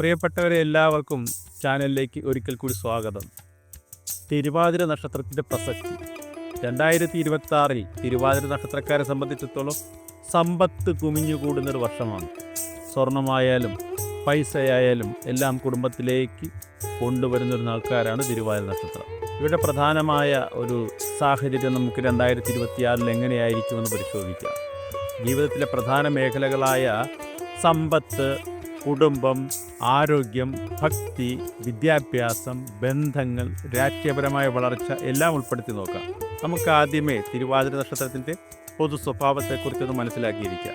പ്രിയപ്പെട്ടവരെ എല്ലാവർക്കും ചാനലിലേക്ക് ഒരിക്കൽ കൂടി സ്വാഗതം. തിരുവാതിര നക്ഷത്രത്തിന്റെ പ്രസക്തി. രണ്ടായിരത്തി ഇരുപത്തി ആറിൽ തിരുവാതിര നക്ഷത്രക്കാരെ സംബന്ധിച്ചിടത്തോളം സമ്പത്ത് കുമിഞ്ഞുകൂടുന്നൊരു വർഷമാണ്. സ്വർണമായാലും പൈസയായാലും എല്ലാം കുടുംബത്തിലേക്ക് കൊണ്ടുവരുന്നൊരു ആൾക്കാരാണ് തിരുവാതിര നക്ഷത്രം. ഇവിടെ പ്രധാനമായ ഒരു സാഹചര്യം നമുക്ക് രണ്ടായിരത്തി ഇരുപത്തിയാറിൽ എങ്ങനെയായിരിക്കുമെന്ന് പരിശോധിക്കാം. ജീവിതത്തിലെ പ്രധാന മേഖലകളായ സമ്പത്ത് കുടുംബം ആരോഗ്യം ഭക്തി വിദ്യാഭ്യാസം ബന്ധങ്ങൾ രാഷ്ട്രീയപരമായ വളർച്ച എല്ലാം ഉൾപ്പെടുത്തി നോക്കാം. നമുക്ക് ആദ്യമേ തിരുവാതിര നക്ഷത്രത്തിന്റെ പൊതു സ്വഭാവത്തെക്കുറിച്ചൊന്ന് മനസ്സിലാക്കിയിരിക്കാം.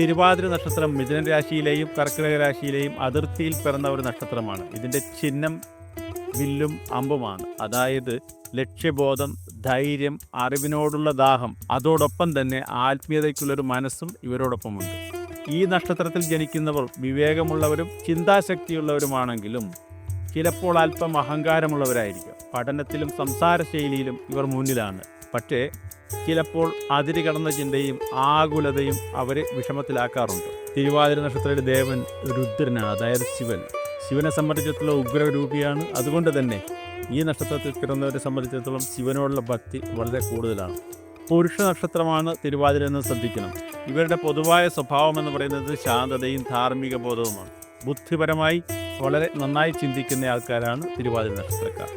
തിരുവാതിര നക്ഷത്രം മിഥുന രാശിയിലെയും കർക്കിടക രാശിയിലെയും അതിർത്തിയിൽ പിറന്ന ഒരു നക്ഷത്രമാണ്. ഇതിന്റെ ചിഹ്നം വില്ലും അമ്പുമാണ്. അതായത് ലക്ഷ്യബോധം ധൈര്യം അറിവിനോടുള്ള ദാഹം അതോടൊപ്പം തന്നെ ആത്മീയതയ്ക്കുള്ളൊരു മനസ്സും ഇവരോടൊപ്പമുണ്ട്. ഈ നക്ഷത്രത്തിൽ ജനിക്കുന്നവർ വിവേകമുള്ളവരും ചിന്താശക്തിയുള്ളവരുമാണെങ്കിലും ചിലപ്പോൾ അല്പം അഹങ്കാരമുള്ളവരായിരിക്കും. പഠനത്തിലും സംസാര ശൈലിയിലും ഇവർ മുന്നിലാണ്. പക്ഷേ ചിലപ്പോൾ അതിരുകടന്ന ചിന്തയും ആകുലതയും അവരെ വിഷമത്തിലാക്കാറുണ്ട്. തിരുവാതിര നക്ഷത്രയുടെ ദേവൻ രുദ്രനാണ് അതായത് ശിവൻ. ശിവനെ സംബന്ധിച്ചിടത്തോളം ഉഗ്രരൂപിയാണ്. അതുകൊണ്ട് തന്നെ ഈ നക്ഷത്രത്തിൽ പിറന്നവരെ സംബന്ധിച്ചിടത്തോളം ശിവനോടുള്ള ഭക്തി വളരെ കൂടുതലാണ്. പുരുഷ നക്ഷത്രമാണ് തിരുവാതിര എന്ന് ശ്രദ്ധിക്കണം. ഇവരുടെ പൊതുവായ സ്വഭാവം എന്ന് പറയുന്നത് ശാന്തതയും ധാർമ്മിക ബോധവുമാണ് ബുദ്ധിപരമായി വളരെ നന്നായി ചിന്തിക്കുന്ന ആൾക്കാരാണ് തിരുവാതിര നക്ഷത്രക്കാർ.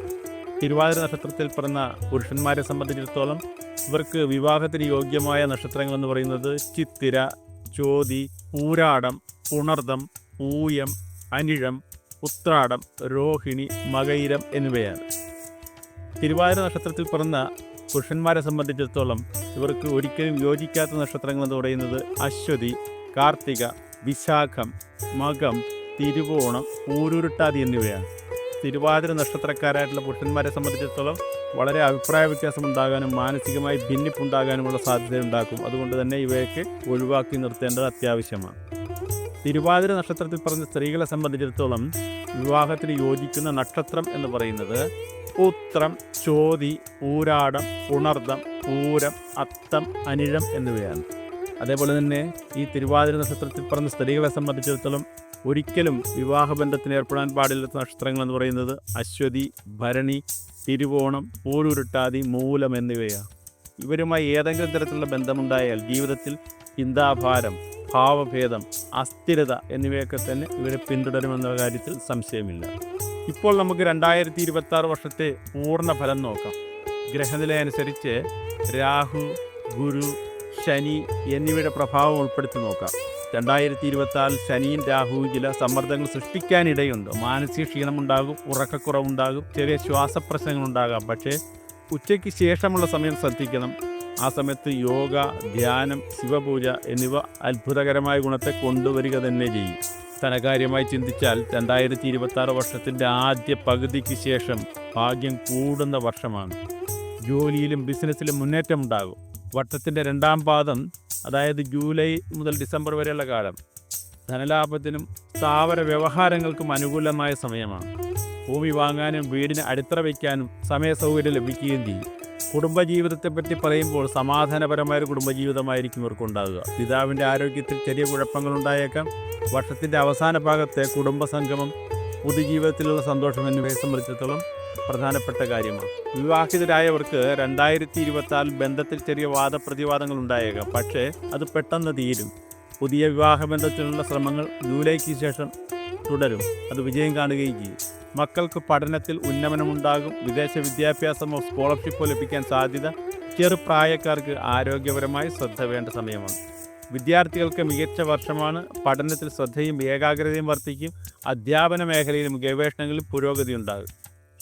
തിരുവാതിര നക്ഷത്രത്തിൽ പിറന്ന പുരുഷന്മാരെ സംബന്ധിച്ചിടത്തോളം ഇവർക്ക് വിവാഹത്തിന് യോഗ്യമായ നക്ഷത്രങ്ങൾ എന്ന് പറയുന്നത് ചിത്തിര ചോതി ഊരാടം പുണർദം ഊയം അനിഴം ഉത്രാടം രോഹിണി മകയിരം എന്നിവയാണ്. തിരുവാതിര നക്ഷത്രത്തിൽ പിറന്ന പുരുഷന്മാരെ സംബന്ധിച്ചിടത്തോളം ഇവർക്ക് ഒരിക്കലും യോജിക്കാത്ത നക്ഷത്രങ്ങൾ എന്ന് പറയുന്നത് അശ്വതി കാർത്തിക വിശാഖം മകം തിരുവോണം പൂരുരുട്ടാതി എന്നിവയാണ്. തിരുവാതിര നക്ഷത്രക്കാരായിട്ടുള്ള പുരുഷന്മാരെ സംബന്ധിച്ചിടത്തോളം വളരെ അഭിപ്രായ വ്യത്യാസം ഉണ്ടാകാനും മാനസികമായി ഭിന്നിപ്പുണ്ടാകാനുമുള്ള സാധ്യത ഉണ്ടാക്കും. അതുകൊണ്ട് തന്നെ ഇവയൊക്കെ ഒഴിവാക്കി നിർത്തേണ്ടത് അത്യാവശ്യമാണ്. തിരുവാതിര നക്ഷത്രത്തിൽ പറഞ്ഞ സ്ത്രീകളെ സംബന്ധിച്ചിടത്തോളം വിവാഹത്തിന് യോജിക്കുന്ന നക്ഷത്രം എന്ന് പറയുന്നത് ഉത്രം ചോതി ഊരാടം ഉണർദം പൂരം അത്തം അനിഴം എന്നിവയാണ്. അതേപോലെ തന്നെ ഈ തിരുവാതിര നക്ഷത്രത്തിൽ പറഞ്ഞ സ്ത്രീകളെ സംബന്ധിച്ചിടത്തോളം ഒരിക്കലും വിവാഹബന്ധത്തിന് ഏർപ്പെടാൻ പാടില്ലാത്ത നക്ഷത്രങ്ങൾ എന്ന് പറയുന്നത് അശ്വതി ഭരണി തിരുവോണം പൂരുരുട്ടാതി മൂലം എന്നിവയാണ്. ഇവരുമായി ഏതെങ്കിലും തരത്തിലുള്ള ബന്ധമുണ്ടായാൽ ജീവിതത്തിൽ ചിന്താഭാരം ഭാവഭേദം അസ്ഥിരത എന്നിവയൊക്കെ തന്നെ ഇവരെ പിന്തുടരുമെന്ന കാര്യത്തിൽ സംശയമില്ല. ഇപ്പോൾ നമുക്ക് രണ്ടായിരത്തി ഇരുപത്തി ആറ് വർഷത്തെ പൂർണ ഫലം നോക്കാം. ഗ്രഹനില അനുസരിച്ച് രാഹു ഗുരു ശനി എന്നിവയുടെ പ്രഭാവം ഉൾപ്പെടുത്തി നോക്കാം. രണ്ടായിരത്തി ഇരുപത്തി ആറിൽ ശനിയും രാഹുവും ചില സമ്മർദ്ദങ്ങൾ സൃഷ്ടിക്കാനിടയുണ്ട്. മാനസിക ക്ഷീണമുണ്ടാകും ഉറക്കക്കുറവുണ്ടാകും ചെറിയ ശ്വാസപ്രശ്നങ്ങളുണ്ടാകാം പക്ഷേ ഉച്ചയ്ക്ക് ശേഷമുള്ള സമയം ശ്രദ്ധിക്കണം. ആ സമയത്ത് യോഗ ധ്യാനം ശിവപൂജ എന്നിവ അത്ഭുതകരമായ ഗുണത്തെ കൊണ്ടുവരിക തന്നെ ചെയ്യും. ധനകാര്യമായി ചിന്തിച്ചാൽ രണ്ടായിരത്തി ഇരുപത്തി ആറ് വർഷത്തിന്റെ ആദ്യ പകുതിക്ക് ശേഷം ഭാഗ്യം കൂടുന്ന വർഷമാണ്. ജോലിയിലും ബിസിനസ്സിലും മുന്നേറ്റം ഉണ്ടാകും വട്ടത്തിന്റെ രണ്ടാം പാദം അതായത് ജൂലൈ മുതൽ ഡിസംബർ വരെയുള്ള കാലം ധനലാഭത്തിനും സ്ഥാപന വ്യവഹാരങ്ങൾക്കും അനുകൂലമായ സമയമാണ്. ഭൂമി വാങ്ങാനും വീടിന് അടിത്തറ വയ്ക്കാനും സമയസൗകര്യം ലഭിക്കുകയും ചെയ്യും. കുടുംബജീവിതത്തെപ്പറ്റി പറയുമ്പോൾ സമാധാനപരമായ ഒരു കുടുംബജീവിതമായിരിക്കും ഇവർക്കുണ്ടാകുക. പിതാവിന്റെ ആരോഗ്യത്തിൽ ചെറിയ കുഴപ്പങ്ങൾ കുഴപ്പങ്ങളുണ്ടായേക്കാം. വർഷത്തിന്റെ അവസാന ഭാഗത്തെ കുടുംബസംഗമം പൊതുജീവിതത്തിലുള്ള സന്തോഷം എന്നിവയെ സംബന്ധിച്ചിടത്തോളം പ്രധാനപ്പെട്ട കാര്യമാണ്. വിവാഹിതരായവർക്ക് രണ്ടായിരത്തി ഇരുപത്തി ആറിൽ ബന്ധത്തിൽ ചെറിയ വാദപ്രതിവാദങ്ങൾ ഉണ്ടായേക്കാം പക്ഷേ അത് പെട്ടെന്ന് തീരും. പുതിയ വിവാഹബന്ധത്തിനുള്ള ശ്രമങ്ങൾ ജൂലൈക്ക് ശേഷം തുടരും. അത് വിജയം കാണുകയും ചെയ്യും. മക്കൾക്ക് പഠനത്തിൽ ഉന്നമനമുണ്ടാകും. വിദേശ വിദ്യാഭ്യാസമോ സ്കോളർഷിപ്പോ ലഭിക്കാൻ സാധ്യത ചെറുപ്രായക്കാർക്ക് ആരോഗ്യപരമായി ശ്രദ്ധ വേണ്ട സമയമാണ്. വിദ്യാർത്ഥികൾക്ക് മികച്ച വർഷമാണ്. പഠനത്തിൽ ശ്രദ്ധയും ഏകാഗ്രതയും വർദ്ധിക്കും. അധ്യാപന മേഖലയിലും ഗവേഷണങ്ങളിലും പുരോഗതി ഉണ്ടാകും.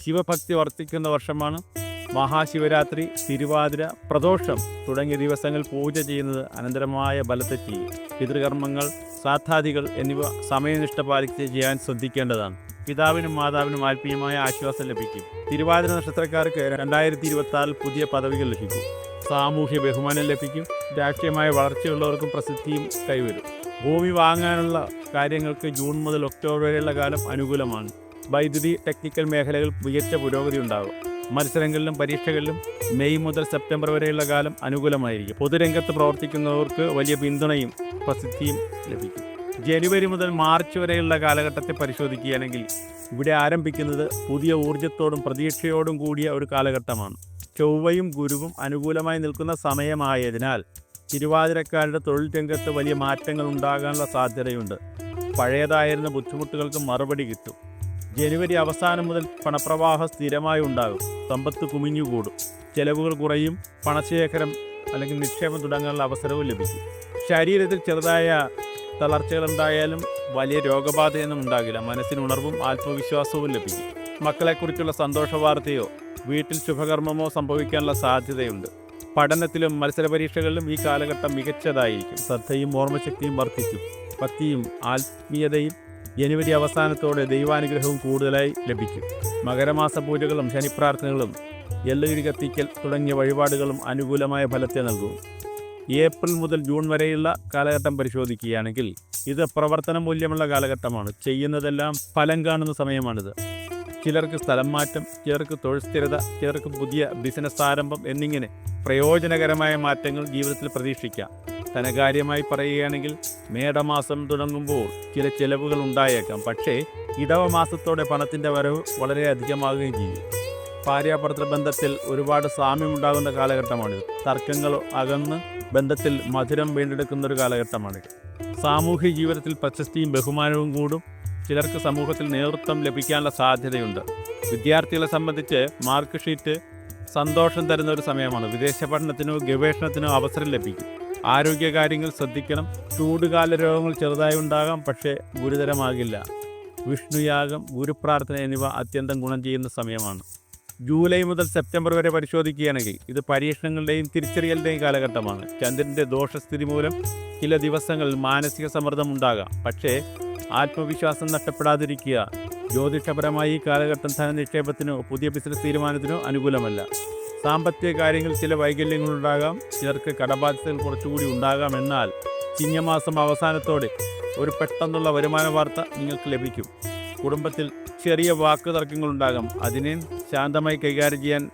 ശിവഭക്തി വർദ്ധിക്കുന്ന വർഷമാണ്. മഹാശിവരാത്രി തിരുവാതിര പ്രദോഷം തുടങ്ങിയ ദിവസങ്ങൾ പൂജ ചെയ്യുന്നത് അനന്തരമായ ബലത്തെ ചെയ്യും. പിതൃകർമ്മങ്ങൾ സാധാദികൾ എന്നിവ സമയനിഷ്ഠ പാലിച്ച് ചെയ്യാൻ ശ്രദ്ധിക്കേണ്ടതാണ്. പിതാവിനും മാതാവിനും ആത്മീയമായ ആശ്വാസം ലഭിക്കും. തിരുവാതിര നക്ഷത്രക്കാർക്ക് രണ്ടായിരത്തി ഇരുപത്തി പുതിയ പദവികൾ ലഭിക്കും. സാമൂഹ്യ ബഹുമാനം ലഭിക്കും. രാഷ്ട്രീയമായ വളർച്ചയുള്ളവർക്കും പ്രസിദ്ധിയും കൈവരും. ഭൂമി വാങ്ങാനുള്ള കാര്യങ്ങൾക്ക് ജൂൺ മുതൽ ഒക്ടോബർ വരെയുള്ള കാലം അനുകൂലമാണ്. വൈദ്യുതി ടെക്നിക്കൽ മേഖലകൾ മികച്ച പുരോഗതി ഉണ്ടാകും. മത്സരങ്ങളിലും പരീക്ഷകളിലും മെയ് മുതൽ സെപ്റ്റംബർ വരെയുള്ള കാലം അനുകൂലമായിരിക്കും. പൊതുരംഗത്ത് പ്രവർത്തിക്കുന്നവർക്ക് വലിയ പിന്തുണയും പ്രസിദ്ധിയും ലഭിക്കും. ജനുവരി മുതൽ മാർച്ച് വരെയുള്ള കാലഘട്ടത്തെ പരിശോധിക്കുകയാണെങ്കിൽ ഇവിടെ ആരംഭിക്കുന്നത് പുതിയ ഊർജത്തോടും പ്രതീക്ഷയോടും കൂടിയ ഒരു കാലഘട്ടമാണ്. ചൊവ്വയും ഗുരുവും അനുകൂലമായി നിൽക്കുന്ന സമയമായതിനാൽ തിരുവാതിരക്കാരുടെ തൊഴിൽ രംഗത്ത് വലിയ മാറ്റങ്ങൾ ഉണ്ടാകാനുള്ള സാധ്യതയുണ്ട്. പഴയതായിരുന്ന ബുദ്ധിമുട്ടുകൾക്ക് മറുപടി കിട്ടും. ജനുവരി അവസാനം മുതൽ പണപ്രവാഹം സ്ഥിരമായി ഉണ്ടാകും. സമ്പത്ത് കുമിഞ്ഞുകൂടും. ചെലവുകൾ കുറയും. പണശേഖരം അല്ലെങ്കിൽ നിക്ഷേപം തുടങ്ങാനുള്ള അവസരവും ലഭിക്കും. ശരീരത്തിൽ ചെറുതായ തളർച്ചകളുണ്ടായാലും വലിയ രോഗബാധയൊന്നും ഉണ്ടാകില്ല. മനസ്സിന് ഉണർവും ആത്മവിശ്വാസവും ലഭിക്കും. മക്കളെക്കുറിച്ചുള്ള സന്തോഷ വാർത്തയോ വീട്ടിൽ ശുഭകർമ്മമോ സംഭവിക്കാനുള്ള സാധ്യതയുണ്ട്. പഠനത്തിലും മത്സര പരീക്ഷകളിലും ഈ കാലഘട്ടം മികച്ചതായിരിക്കും. ശ്രദ്ധയും ഓർമ്മശക്തിയും വർദ്ധിക്കും. ഭക്തിയും ആത്മീയതയും ജനുവരി അവസാനത്തോടെ ദൈവാനുഗ്രഹവും കൂടുതലായി ലഭിക്കും. മകരമാസ പൂജകളും ശനിപ്രാർത്ഥനകളും എള്ളുകിഴി കത്തിക്കൽ തുടങ്ങിയ വഴിപാടുകളും അനുകൂലമായ ഫലത്തെ നൽകും. ഏപ്രിൽ മുതൽ ജൂൺ വരെയുള്ള കാലഘട്ടം പരിശോധിക്കുകയാണെങ്കിൽ ഇത് പ്രവർത്തന മൂല്യമുള്ള കാലഘട്ടമാണ്. ചെയ്യുന്നതെല്ലാം ഫലം കാണുന്ന സമയമാണിത്. ചിലർക്ക് സ്ഥലം മാറ്റം ചിലർക്ക് തൊഴിൽ സ്ഥിരത ചിലർക്ക് പുതിയ ബിസിനസ് ആരംഭം എന്നിങ്ങനെ പ്രയോജനകരമായ മാറ്റങ്ങൾ ജീവിതത്തിൽ പ്രതീക്ഷിക്കാം. ധനകാര്യമായി പറയുകയാണെങ്കിൽ മേടമാസം തുടങ്ങുമ്പോൾ ചില ചിലവുകൾ ഉണ്ടായേക്കാം. പക്ഷേ ഇടവ മാസത്തോടെ പണത്തിന്റെ വരവ് വളരെ അധികമാകുകയും ചെയ്യും. ഭാര്യാഭർത്തൃ ബന്ധത്തിൽ ഒരുപാട് സാമ്യമുണ്ടാകുന്ന കാലഘട്ടമാണിത്. തർക്കങ്ങൾ അകന്ന് ബന്ധത്തിൽ മധുരം വീണ്ടെടുക്കുന്ന ഒരു കാലഘട്ടമാണിത്. സാമൂഹ്യ ജീവിതത്തിൽ പ്രശസ്തിയും ബഹുമാനവും കൂടും. ചിലർക്ക് സമൂഹത്തിൽ നേതൃത്വം ലഭിക്കാനുള്ള സാധ്യതയുണ്ട്. വിദ്യാർത്ഥികളെ സംബന്ധിച്ച് മാർക്ക് ഷീറ്റ് സന്തോഷം തരുന്ന ഒരു സമയമാണ്. വിദേശ പഠനത്തിനോ ഗവേഷണത്തിനോ അവസരം ലഭിക്കും. ആരോഗ്യകാര്യങ്ങൾ ശ്രദ്ധിക്കണം. ചൂടുകാല രോഗങ്ങൾ ചെറുതായി ഉണ്ടാകാം പക്ഷേ ഗുരുതരമാകില്ല. വിഷ്ണുയാഗം ഗുരുപ്രാർത്ഥന എന്നിവ അത്യന്തം ഗുണം ചെയ്യുന്ന സമയമാണ്. ജൂലൈ മുതൽ സെപ്റ്റംബർ വരെ പരിശോധിക്കുകയാണെങ്കിൽ ഇത് പരീക്ഷണങ്ങളുടെയും തിരിച്ചറിയലിന്റെയും കാലഘട്ടമാണ്. ചന്ദ്രന്റെ ദോഷസ്ഥിതി മൂലം ചില ദിവസങ്ങളിൽ മാനസിക സമ്മർദ്ദം ഉണ്ടാകാം. പക്ഷേ ആത്മവിശ്വാസം നഷ്ടപ്പെടാതിരിക്കുക ജ്യോതിഷപരമായി ഈ കാലഘട്ടം ധനനിക്ഷേപത്തിനോ പുതിയ ബിസിനസ് തീരുമാനത്തിനോ അനുകൂലമല്ല. സാമ്പത്തിക കാര്യങ്ങളിൽ ചില വൈകല്യങ്ങളുണ്ടാകാം. ചിലർക്ക് കടബാധ്യതകൾ കുറച്ചുകൂടി ഉണ്ടാകാം. എന്നാൽ ചിങ്ങമാസം അവസാനത്തോടെ ഒരു പെട്ടെന്നുള്ള വരുമാന വാർത്ത നിങ്ങൾക്ക് ലഭിക്കും. കുടുംബത്തിൽ ചെറിയ വാക്ക് തർക്കങ്ങളുണ്ടാകാം അതിനെ ശാന്തമായി കൈകാര്യം ചെയ്യാൻ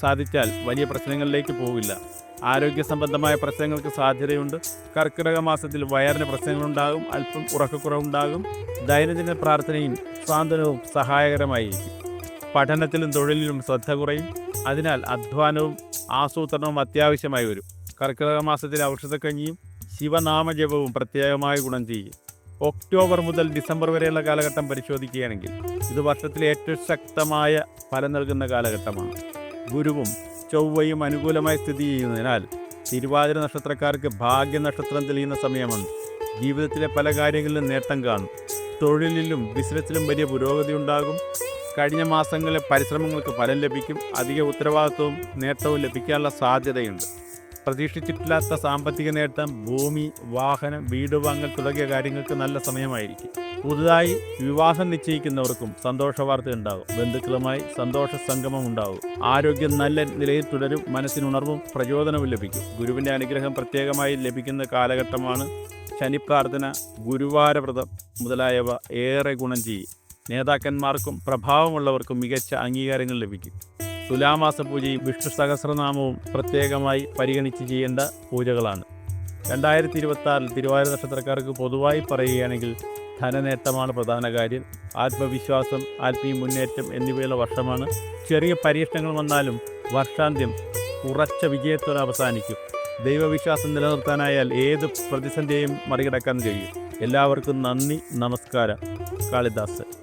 സാധിച്ചാൽ വലിയ പ്രശ്നങ്ങളിലേക്ക് പോവില്ല. ആരോഗ്യ സംബന്ധമായ പ്രശ്നങ്ങൾക്ക് സാധ്യതയുണ്ട്. കർക്കിടക മാസത്തിൽ വയറിന് പ്രശ്നങ്ങളുണ്ടാകും അല്പം ഉറക്കക്കുറവുണ്ടാകും. ദൈനംദിന പ്രാർത്ഥനയും സാന്ത്വനവും സഹായകരമായിരിക്കും പഠനത്തിലും തൊഴിലിലും ശ്രദ്ധ കുറയും. അതിനാൽ അധ്വാനവും ആസൂത്രണവും അത്യാവശ്യമായി വരും. കർക്കിടക മാസത്തിൽ ഔഷധക്കഞ്ഞിയും ശിവനാമജപവും പ്രത്യേകമായി ഗുണം ചെയ്യും. ഒക്ടോബർ മുതൽ ഡിസംബർ വരെയുള്ള കാലഘട്ടം പരിശോധിക്കുകയാണെങ്കിൽ ഇത് വർഷത്തിലെ ഏറ്റവും ശക്തമായ ഫലം നൽകുന്ന കാലഘട്ടമാണ്. ഗുരുവും ചൊവ്വയും അനുകൂലമായി സ്ഥിതി ചെയ്യുന്നതിനാൽ തിരുവാതിര നക്ഷത്രക്കാർക്ക് ഭാഗ്യ നക്ഷത്രം തെളിയുന്ന സമയമാണ് ജീവിതത്തിലെ പല കാര്യങ്ങളിലും നേട്ടം കാണും. തൊഴിലിലും ബിസിനസ്സിലും വലിയ പുരോഗതി ഉണ്ടാകും. കഴിഞ്ഞ മാസങ്ങളിലെ പരിശ്രമങ്ങൾക്ക് ഫലം ലഭിക്കും. അധിക ഉത്തരവാദിത്വവും നേട്ടവും ലഭിക്കാനുള്ള സാധ്യതയുണ്ട്. പ്രതീക്ഷിച്ചിട്ടില്ലാത്ത സാമ്പത്തിക നേട്ടം ഭൂമി വാഹനം വീട് വാങ്ങൽ തുടങ്ങിയ കാര്യങ്ങൾക്ക് നല്ല സമയമായിരിക്കും. പുതുതായി വിവാഹം നിശ്ചയിക്കുന്നവർക്കും സന്തോഷ വാർത്ത ഉണ്ടാകും. ബന്ധുക്കളുമായി സന്തോഷ സംഗമം ഉണ്ടാകും. ആരോഗ്യം നല്ല നിലയിൽ തുടരും മനസ്സിനുണർവും പ്രചോദനവും ലഭിക്കും. ഗുരുവിന്റെ അനുഗ്രഹം പ്രത്യേകമായി ലഭിക്കുന്ന കാലഘട്ടമാണ് ശനി പ്രാർത്ഥന ഗുരുവാരവ്രതം മുതലായവ ഏറെ ഗുണം ചെയ്യും. നേതാക്കന്മാർക്കും പ്രഭാവമുള്ളവർക്കും മികച്ച അംഗീകാരങ്ങൾ ലഭിക്കും. തുലാമാസ പൂജയും വിഷ്ണു സഹസ്രനാമവും പ്രത്യേകമായി പരിഗണിച്ച് ചെയ്യേണ്ട പൂജകളാണ്. രണ്ടായിരത്തി ഇരുപത്തി തിരുവാതിര നക്ഷത്രക്കാർക്ക് പൊതുവായി പറയുകയാണെങ്കിൽ ധനനേട്ടമാണ് പ്രധാന കാര്യം. ആത്മവിശ്വാസം ആത്മീയ മുന്നേറ്റം എന്നിവയുള്ള വർഷമാണ്. ചെറിയ പരീക്ഷണങ്ങൾ വന്നാലും വർഷാന്ത്യം ഉറച്ച വിജയത്തോടെ അവസാനിക്കും. ദൈവവിശ്വാസം നിലനിർത്താനായാൽ ഏത് പ്രതിസന്ധിയെയും മറികടക്കാൻ കഴിയും. എല്ലാവർക്കും നന്ദി നമസ്കാരം. കാളിദാസ്